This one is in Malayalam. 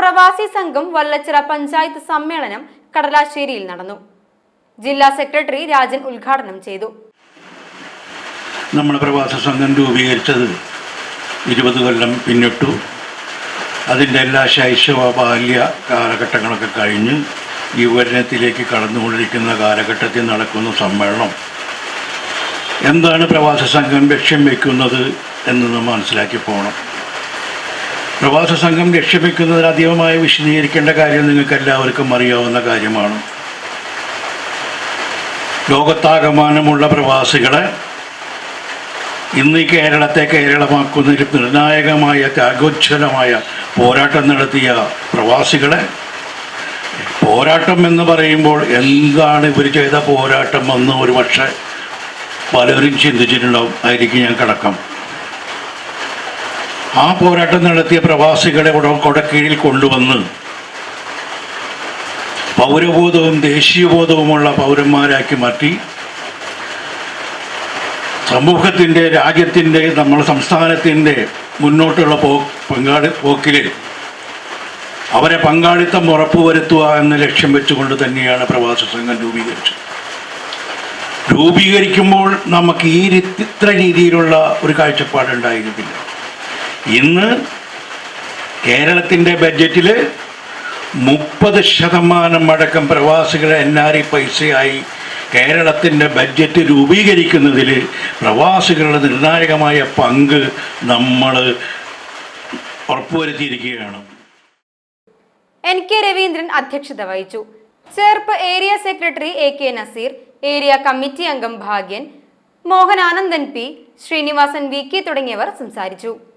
പ്രവാസി സംഘം വല്ലച്ചിറ പഞ്ചായത്ത് സമ്മേളനം കടലാശ്ശേരിയിൽ നടന്നു. ജില്ലാ സെക്രട്ടറി രാജൻ ഉദ്ഘാടനം ചെയ്തു. നമ്മുടെ പ്രവാസി സംഘം രൂപീകരിച്ചത് ഇരുപത് കൊല്ലം പിന്നിട്ടു. അതിന്റെ എല്ലാ ശൈശവ ബാല്യ കാലഘട്ടങ്ങളൊക്കെ കഴിഞ്ഞ് യുവജനത്തിലേക്ക് കടന്നുകൊണ്ടിരിക്കുന്ന കാലഘട്ടത്തിൽ നടക്കുന്ന സമ്മേളനം. എന്താണ് പ്രവാസി സംഘം ലക്ഷ്യം വയ്ക്കുന്നത് എന്ന് മനസ്സിലാക്കി പോകണം പ്രവാസ സംഘം ലക്ഷ്യം വയ്ക്കുന്നതിന് അധികമായി വിശദീകരിക്കേണ്ട കാര്യം നിങ്ങൾക്ക് എല്ലാവർക്കും അറിയാവുന്ന കാര്യമാണ്. ലോകത്താകമാനമുള്ള പ്രവാസികളെ ഇന്ന് കേരളത്തെ കേരളമാക്കുന്ന നിർണായകമായ ത്യാഗോജ്വലമായ പോരാട്ടം നടത്തിയ പ്രവാസികളെ പോരാട്ടം എന്ന് പറയുമ്പോൾ എന്താണ് ഇവർ ചെയ്ത പോരാട്ടം എന്ന് ഒരു പക്ഷേ പലരും ചിന്തിച്ചിട്ടുണ്ടാവും. ആയിരിക്കും ഞാൻ കടക്കം ആ പോരാട്ടം നടത്തിയ പ്രവാസികളെ കൊടക്കീഴിൽ കൊണ്ടുവന്ന് പൗരബോധവും ദേശീയബോധവുമുള്ള പൗരന്മാരാക്കി മാറ്റി. സമൂഹത്തിന്റെ രാജ്യത്തിന്റെ നമ്മുടെ സംസ്ഥാനത്തിന്റെ മുന്നോട്ടുള്ള പോ പങ്കാളി പോക്കിൽ അവരെ പങ്കാളിത്തം ഉറപ്പുവരുത്തുക എന്ന ലക്ഷ്യം വെച്ചുകൊണ്ട് തന്നെയാണ് പ്രവാസി സംഘം രൂപീകരിച്ചത്. രൂപീകരിക്കുമ്പോൾ നമുക്ക് ഈ ഇത്ര രീതിയിലുള്ള ഒരു കാഴ്ചപ്പാടുണ്ടായിരുന്നില്ല. ഇന്ന് കേരളത്തിന്റെ ബഡ്ജറ്റിൽ മുപ്പത് ശതമാനം അടക്കം പ്രവാസികളെ എൻ ആർ ഇ പൈസയായി കേരളത്തിന്റെ ബഡ്ജറ്റ് രൂപീകരിക്കുന്നതിൽ പ്രവാസികളുടെ നിർണായകമായ പങ്ക് നമ്മൾ ഉറപ്പുവരുത്തിയിരിക്കുകയാണ്. എൻ കെ രവീന്ദ്രൻ അധ്യക്ഷത വഹിച്ചു. Cherpu area secretary A K Naseer area committee അംഗം Bhagyan Mohananandan P Sreenivasan V K തുടങ്ങിയവർ സംസാരിച്ചു.